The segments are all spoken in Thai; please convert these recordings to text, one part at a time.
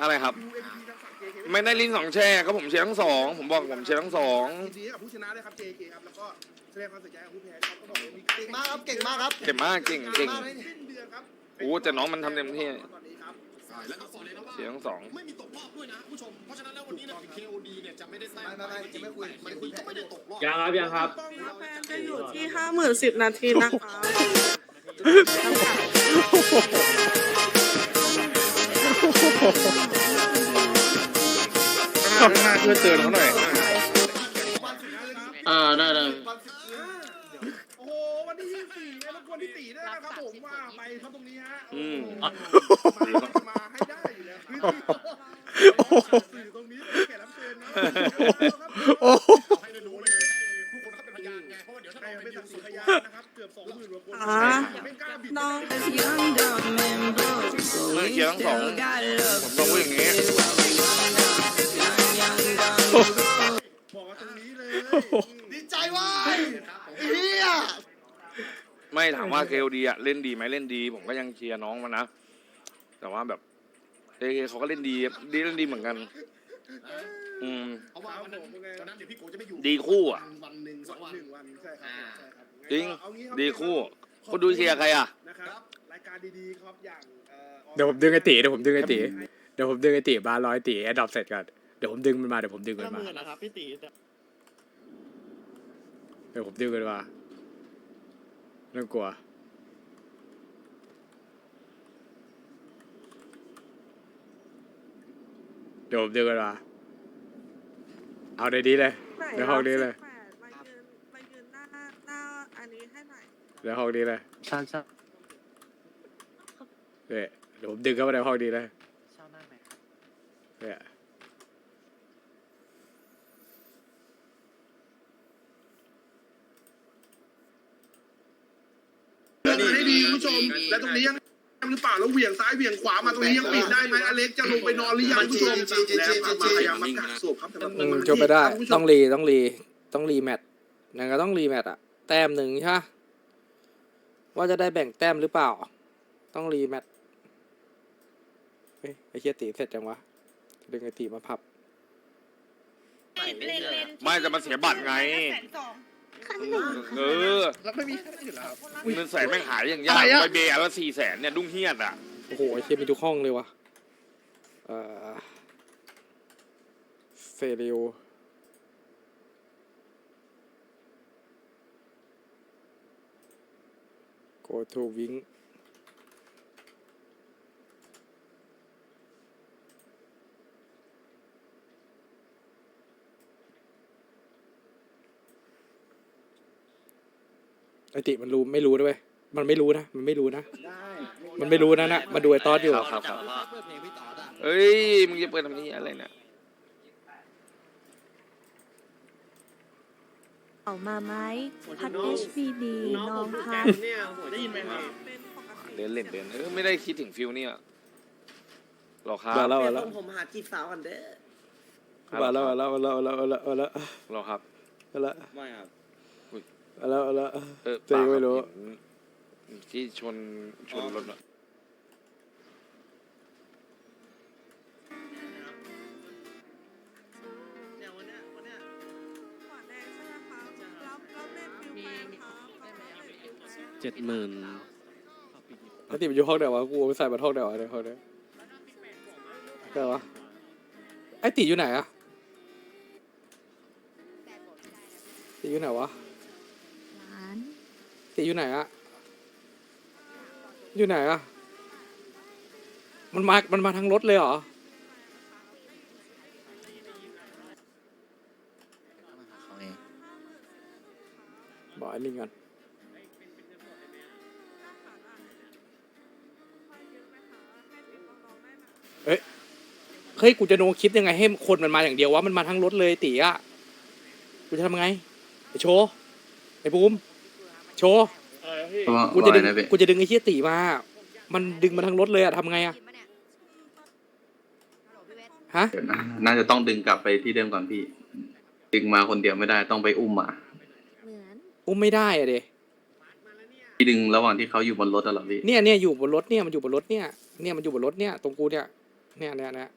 อะไรครับ UMP ทางฝั่ง JK ไม่ได้ลิ้นสองแช่ก็ผมเชียร์ทั้งสองผมบอกผมเชียร์ทั้งสองยินดีกับผู้ชนะด้วยครับ JK ครับแล้วก็แสดงความเสียใจกับผู้แพ้ครับก็บอกเลยมีเก่งมากครับเก่งมากครับ เก่งมากเก่งเก่งสิ้นเดือนครับโอ้แต่น้องมันทำเต็มที่ ตอนนี้ครับแล้วก็บอกเลยนะว่าเชียร์ทั้งสองไม่มีตกรอบด้วยนะผู้ชม เพราะฉะนั้นแล้ววันนี้นะถึง KOD เนี่ยจะไม่ได้แต้มไม่ไม่ไม่จะไม่คุย มันคุณก็ไม่ได้ตกรอบ ยังครับยังครับต้องครับ แฟนจะอยู่ที่ห้าหมื่นสิบนาทีนะคะข้าง หน้าช่วยเตือนเขาหน่อยอ่าได้ได้โอ้โหวันที่24เนี่ยรบกวนพี่ตีด้วยนะครับผมว่าไปครับตรงนี้ฮะอืมมามาให้ได้อยู่แล้ว เฮียไม่ถามว่าเกลดีอะเล่นดีไหมเล่นดี ผมก็ยังเชียร์น้องมันนะ แต่ว่าแบบเอเขาก็เล่นดีดีเล่นดีเหมือนกัน อืม เพราะว่าวันนั้นวันนั้นเดี๋ยวพี่โกจะไม่อยู่ดีคู่อะ วันหนึ่งสองวัน หนึ่งวันใช่ครับใช่ครับจริง เอางี้รับดีคู่คนดูเชียร์ใครอะนะครับรายการดีๆครับอย่างเอ่อเดี๋ยวผมดึงไอตีเดี๋ยวผมดึงไอตีเดี๋ยวผมดึงไอตีบาร์ร้อยตีแอดดอปเสร็จก่อนเดี๋ยวผมดึงมันมาเดี๋ยวผมดึงมันมา นะครับพี่ตีเดี๋ยวผมดึงมันมาไม่ต้องกลัวเดี๋ยวผมดึงมันมาเอาในนี้เลย ในห้องนี้เลย มายืนมายืนหน้าหน้าอันนี้ให้หน่อยเดี๋ยวห้องนี้เลยช่ใช่เนี่ยเดี๋ยวผมดึงเข้ามาในห้องนี้เลยช่าหน้าไหนครับเนี่ย เลือกกั นให้ดีคุณผู้ชม และตรงนี้ยังหรือเปล่าแล้วเหวี่ยงซ้ายเหวี่ยงขวามาตรงนี้ยังปิดได้ไหมอเล็กจะลงไปนอนหรือยังคุณผู้ชมแล้วมามาพยายามมากักศพครับสำหรับอืมมันจบไปได้คุณผู้ชต้องรีต้องรีต้องรีแมตช์ยังไงก็ต้องรีแมตช์อะแต้มหนึ่งใช่ปะว่าจะได้แบ่งแต้มหรือเปล่า ต้องรีแมตช์เฮ้ยไอเชียตีเสร็จจังวะดึงไอตีมาพับ ไม่จะมาเสียบัตรไง เออแล้วไม่มีแค่อื่นแล้วเงินแสนแม่งหายอย่างยากไปเบียร์ละสี่แสนเนี่ยดุ้งเฮียดอะโอ้โหไอเชียมีทุกห้องเลยวะเอ่อเฟริวโกทูวิง ไอติมันรู้ไม่รู้ด้วยมันไม่รู้นะ มันไม่รู้นะ มันไม่รู้นะนะมาดูไอตอสอยู่ ครับครับครับเปิดเพลงพี่ต่อได้เอ้ยมึงจะเปิดทำนี้อะไรเนี่ยออกมาไหมพัด HBD น้องพัดเนี่ยได้ยินไหมครับเป็นปกติเดินเล่นเดินเออไม่ได้คิดถึงฟิลเนี่ยหรอครับมาแล้วมาแล้วผมหาจีบสาวกันเด้อมาแล้วมาแล้วมาแล้วมาแล้วมาแล้วมาแล้วหรอครับมาแล้วไม่ครับมา แล้วมาแล้วเออตัวเองไม่รู้เปล่าครับเห็นที่ชนชนรถอะเนี่ยวันเนี้ยวันเนี้ยหัวแดงใช่ไหมคะรับรับเล่นฟิวแฟนครับรับเล่นฟิวแฟนเจ็ดหมื่นไอติมันอยู่ห้องไหนวะกูเอาไปใส่มาห้องไหนวะในห้องเนี้ยไหนวะไอติอยู่ไหนอะติอยู่ไหนวะร้าน ติอยู่ไหนอะอยู่ไหนอะมันมา มันมาทางรถเลยเหรอ บอกไอ้ลิงก่อนเฮ้ย กูจะโนคลิปยังไงให้คนมันมาอย่างเดียววะ มันมาทั้งรถเลยตีอะกูจะทำไง ไอโชว์ไอบูม โชว์กูจะดึงกูจะดึงไอเชี่ยตีมา มันดึงมาทั้งรถเลยอะทำไงอะฮะ เดี๋ยวนะน่าจะต้องดึงกลับไปที่เดิมก่อนพี่ ดึงมาคนเดียวไม่ได้ต้องไปอุ้มมาเหมือน อุ้มไม่ได้อะเดที่ดึงระหว่างที่เขาอยู่บนรถอะเหรอพี่เนี่ยเนี่ยอยู่บนรถเนี่ยมันอยู่บนรถเนี่ยเนี่ยมันอยู่บนรถเนี่ยตรงกูเนี่ยเนี่ยเนี่ยเนี่ย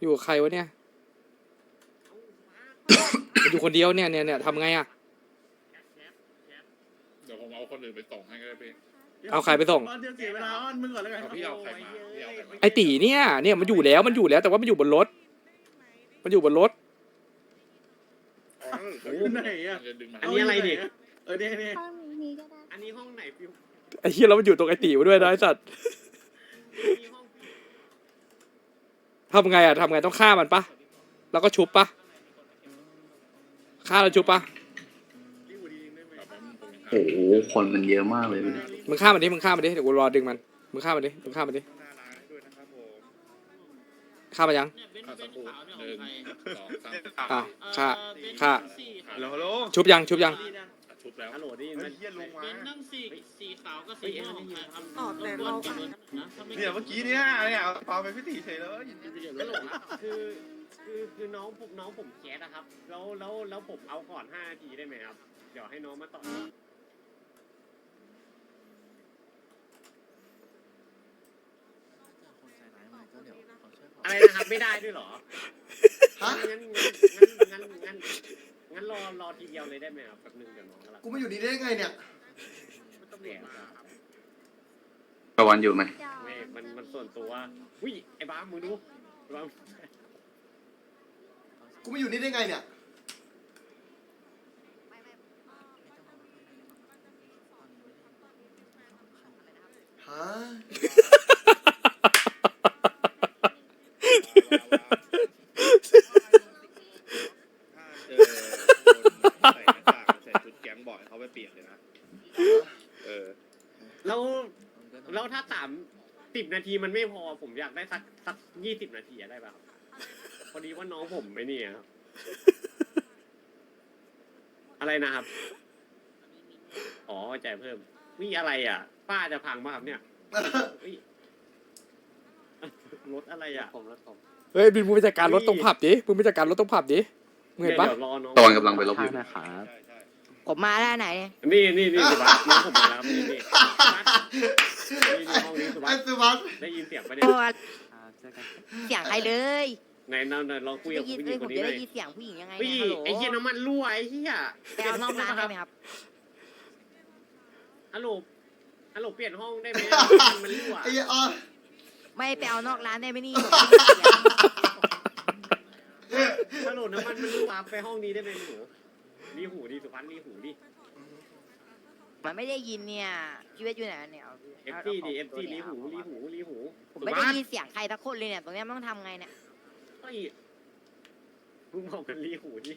อยู่กับใครวะเนี่ย มันอยู่คนเดียวเนี่ยเนี่ยเนี่ยทำไงอะเดี๋ยวผมเอาคนอื่นไปส่งให้ก็ได้พี่เอาใครไปส่งออนเดี๋ยวเสียเวลาออนมึงก่อนแล้วกันเอาพี่เอาใครมาพี่เอาใครมาไอตีเนี่ยเนี่ยมันอยู่แล้วมันอยู่แล้วแต่ว่ามันอยู่บนรถ มันอยู่บนรถอยู่ไหนอะมันจะดึงมาอันนี้อะไรดิเออเนี่ยเนี่ยห้องนี้ก็ได้ อันนี้ห้องไหนฟิวไอ้เฮียแล้วมันอยู่ตรงไอตีมาด้วยนะไอสัตว์นี่ห้องฟิวทำไงอะทำไงต้องฆ่ามันปะแล้วก็ชุบปะฆ่าแล้วชุบปะ โอ้โหคนมันเยอะมากเลยพี่มึงฆ่ามันดิ มึงฆ่ามันดิ เดี๋ยวกูรอดึงมัน มึงฆ่ามันดิ มึงฆ่ามันดิหน้าร้านด้วยนะครับผมฆ่ามันยังอะสักครู่หนึ่งสองสามอะฆ่าฆ่าฮัลโหลฮัลโหลชุบยัง ชุบยัง ชุบแล้วฮัลโหลได้ยินไหมเป็นนั่งสีสีขาวกับสีม่วงครับออกแต่เรานะถ้าไม่เนี่ยเมื่อกี้เนี่ยเนี่ยเอาไปพิธีเฉยเลยฮัลโหลครับคือคือคือน้องผมน้องผมแคสนะครับ แล้วแล้วแล้วผมเอาก่อน5นาทีได้ไหมครับ เดี๋ยวให้น้องมาต่อ อะไรนะครับไม่ได้ด้วยเหรอฮะ งั้นงั้นงั้นงั้นงั้นรอรอทีเดียวเลยได้ไหมครับแป๊บนึงเดี๋ยวน้องกำลังกูมาอยู่นี่ได้ไงเนี่ยไม่ต้องเรียนครับประวันอยู่ไหมไม่มันมันส่วนตัวอุ้ยไอ้บ้ามึงดูไอ้บ้ากูมาอยู่นี่ได้ไงเนี่ย ฮะ เจอคนใส่หน้ากากใส่ชุดแก๊งบ่อยเขาไปเปลี่ยนเลยนะ เออ แล้วแล้วถ้าสามสิบนา ทีมันไม่พอผมอยากได้สักสักยี่สิบนาทีอะได้ป่ะครับพอดีว่าน้องผมไม่นี่ยครับอะไรนะครับ อ๋อจ่ายเพิ่มวิอะไรอะ ป้าจะพังมาครับเนี่ยอุ๊ยรถอะไรอะผมรถผมเฮ้ยบินมึงไปจัดการรถตรงผับดิมึงไปจัดการรถตรงผับดิมึงเห็นปะเดี๋ยวรอน้องตะวันกำลังไปลบอยู่ใช่ใช่ผมมาแล้วไหน นี่นี่นี่สุบัสน้องผมมาแล้วครับนี่นี่ สุบัสนี่นี่ห้องนี้สุบัไอ้สสุวัสได้ยินเสียงปะเนี่ยเสียงใครเลยไหนนั่นลองคุยกับได้ยินผู้หเลญิยงผคมนนี้จะหน่ได้อยยินเสียงผู้หญิงยังไงพี่เนี่ยฮัลโหลไอ้เหี้ยน้ำมันรั่วไอ้เหี้ยไปเอานอกร้านได้ไหมครับฮัลโหลฮัลโหลเปลี่ยนห้องได้ไหมมันรั่วไอ้เหี้ยอ๋อไม่ไปเอานอกร้านได้ไหมนี่ฮัลโหลน้ำมันมันรั่วไปห้องนี้ได้ไหมหนูรีหูดิสุพันรีหูดิ มันไม่ได้ยินเนี่ยชีวิตอยู่ไหนเนี่ยเอฟซีดิเอฟซีรีหูรีหูรีหูผมไม่ได้ยินเสียงใครทักคนเลยเนี่ยตรงเนี้ยมันต้องทำไงเนี่ยเฮ้ยมึงบอกกันรีหูดิ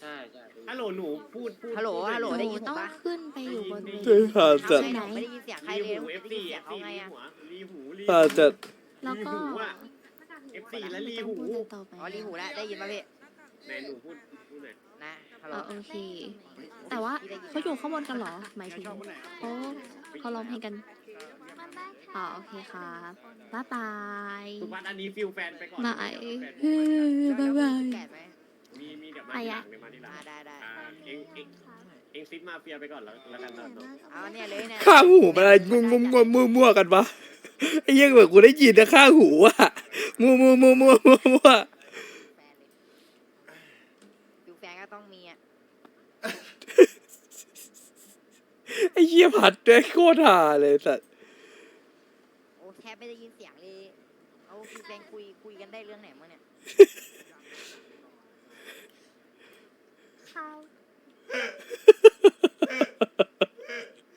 ใช่ใช่ฮัลโหลหนูพูดพูดฮัลโหลพูดฮัลโหลน่อยได้ยินผมต้องปะขึ้นไปอยู่บนเวเจ๊ที หาจัดทำไงผมไม่ได้ยินเสียงใครรีเลยหูเอฟได้ซียินเอเสียงฟเขาซีไงรีอะหัวรีหูรีหาจัดแล้วก็รีหูอะเอฟซีและรีหูต้องพูดต่อไปอ๋อรีหูแล้วได้ยินปะพี่ไหนหนูพูดพูดหน่อยนะฮัลโหลเออโอเค แต่ว่าเขาอยู่ข้างบนกันเหรอ หมายถึงโอ้เขาร้องเพลงกันอ๋อโอเคครับบ๊ายบายสุพันอันนี้ฟิลแฟนไปก่อนบายแฟนเฮ้ยบ๊ายบายแก่ไหมมีมีเดี๋ยวมาไปทีหอะลังเดี๋ยวมาทีหลังอ่าได้ได้อ่าเองเองเองซิปมาเฟียไปก่อนแล้วแล้วกันนะเนาะเอาเนี่ยเลยเนี่ยข้างหูมันอะไรงงงงมั่วมั่วๆกันปะไอ้เหี้ยังแบบกูได้ยินนะข้างหูอะมั่วมั่วมั่วมั่วมั่วมั่ว แฟนเลยดูแฟนก็ต้องมีอะ ไอ้เหี้ยผัดด้วยโคตรห่าเลยสัตว์โอ้แทบไม่ได้ยินเสียงเลยเอาคือแฟนคุยคุยกันได้เรื่องไหนมั้งเนี่ยข้าว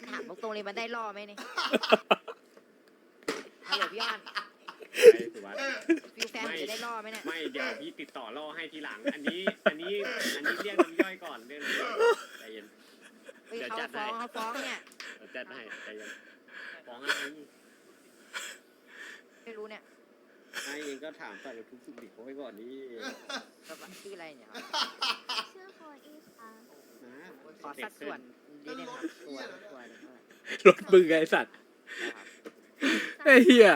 ถามตรงๆเลยมันได้ล่อไหมเนี่ยฮัลโหลพี่อ้อนไปสุวัสดิ์ฟิวแฟนผมจะได้ล่อไหมเนี่ยไม่เดี๋ยวพี่ติดต่อรอให้ทีหลัง อันนี้ อันนี้ อันนี้เรียกน้ำย่อยก่อนเรียกน้ำย่อยใจเย็น เฮ้ยเดี๋ยวเขาจัดให้ฟ้องเขาฟ้องเนี่ย เดี๋ยวจัดให้ใจเย็นฟ้องอะไรไม่รู้เนี่ยไอ้เองก็ถามใส่ทุกสุขดิบเขาไว้ก่อนนี่ก็ชื่ออะไรเนี่ยครับชื่อโคอีค่ะนะขอสัดส่วนนิดนึงครับส่วนส่วนเท่าไหร่รถมึงไงไอ้สัตว์ นะครับไอ้เหี้ย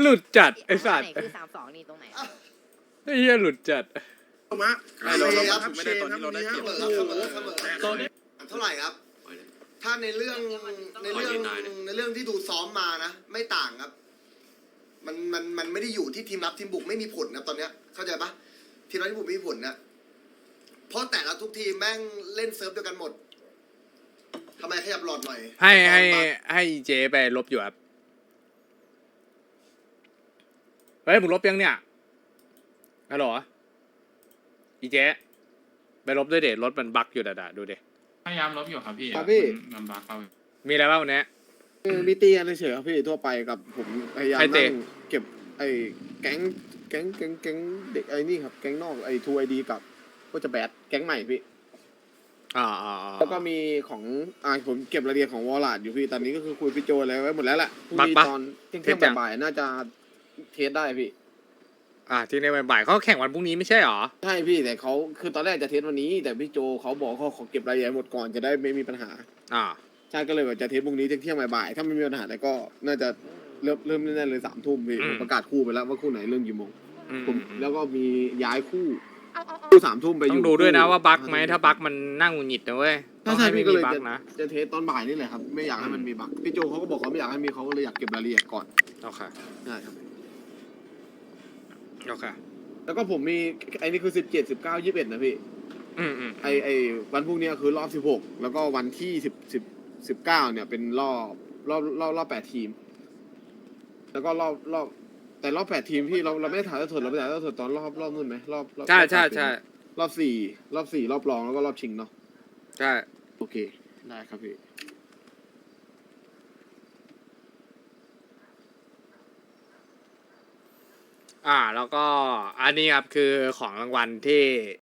หลุดจัดไอ้สัตว์ไหนคือสามสองนี่ตรงไหนอะไอ้เหี้ยหลุดจัด ถูกไหมไม่เราเราครับไม่ได้ตอนที่เราได้เปรียบเสมอเสมอเสมอตอนนี้เท่าไหร่ครับ ถ้าในเรื่องในเรื่องในเรื่องที่ดูซ้อมมานะ ไม่ต่างครับ มันมันมันไม่ได้อยู่ที่ทีมรับทีมบุกไม่มีผลนะตอนเนี้ย เข้าใจปะทีมรับทีมบุกไม่มีผลนะเพราะแต่ละทุกทีมแม่งเล่นเซิร์ฟเดียวกันหมดทำไมขยับหลอดหน่อยให้ให้ตอนบัสให้เจไปลบอยู่ครับเฮ้ยมึงลบยังเนี่ยฮัลโหล อีเจไปลบด้วยเด็รถมันบั๊กอยู่ด่าๆดูเด็พยายามลบอยู่ครับพี่ครับพี่ มันบักเอามีอะไรบ้างวันนี้ คือมีตีกันเฉยๆครับพี่ทั่วไปกับผมพยายามใครเตะ นั่งเก็บไอ้แก๊งแก๊งแก๊งแก๊งเด็กไอ้นี่ครับแก๊งนอกไอ้ทูไอดีกับก็จะแบดแก๊งใหม่พี่อ่าอ่าอ่า แล้วก็มีของอ่าผมเก็บรายละเอียดของวอลลัดอยู่พี่ตอนนี้ก็คือคุยพี่โจอะไรไว้หมดแล้วแหละพรุ่งบักนี้ปะตอนเที่เทสยงยังๆบ่ายๆน่าจะเทสได้พี่ อ่าที่ในบ่ายๆเขาแข่งวันพรุ่งนี้ไม่ใช่หรอ ใช่พี่แต่เขาคือตอนแรกจะเทสวันนี้ แต่พี่โจเขาบอกเขาขอเก็บรายละเอียดหมดก่อนจะได้ไม่มีปัญหาอ่าใช่ก็เลยแบบจะเทสพรุ่งนี้เที่ยงๆบ่ายๆถ้าไม่มีปัญหาแต่ก็น่าจะเริ่มเริ่มแน่ๆเลยสามทุ่มพี่อืมผมประกาศคู่ไปแล้วว่าคู่ไหนเริ่มกี่โมงอืมผมแล้วก็มีย้ายคู่เอาเอาเอาคู่สามทุ่มไปอต้อยู่งดูด้วยนะว่าบั๊กไหมถ้าบั๊กมันนั่งหงุดหงิดนะเว้ยต้ถ้าองใช่ให้ไม่พี่ก็มีเลยบั๊กจะนะจะเทสตอนบ่ายนี่แหละครับ ไม่อยากให้มันมีบั๊กพี่โจเขาก็บอกเขาไม่อยากให้มีเขาก็เลยอยากเก็บรายละเอียดก่อนโอเคใช่ครับ โอเคแล้วก็ผมมีไอ้นี่คือสิบเจ็ดสิบเก้ายี่สิบเอ็ดนะพี่ อืมอืมไอไอวันพรุ่งนี้คือรอบสิบหกแล้วก็วันที่สิบสิบสิบเก้าเนี่ยเป็นรอบรอบรอบรอบแปดทีม แล้วก็รอบรอบแต่รอบแปดทีมพี่เราเราไม่ได้ถ่ายทอดสดเราไปถ่ายทอดสดตอนรอบรอบนู่นไหมรอบรอบใช่รอบใช่แปดทีมใช่รอบสี่รอบสี่รอบรองแล้วก็รอบชิงเนาะใช่โอเค ได้ครับพี่ อ่า แล้วก็อันนี้ครับคือของรางวัลที่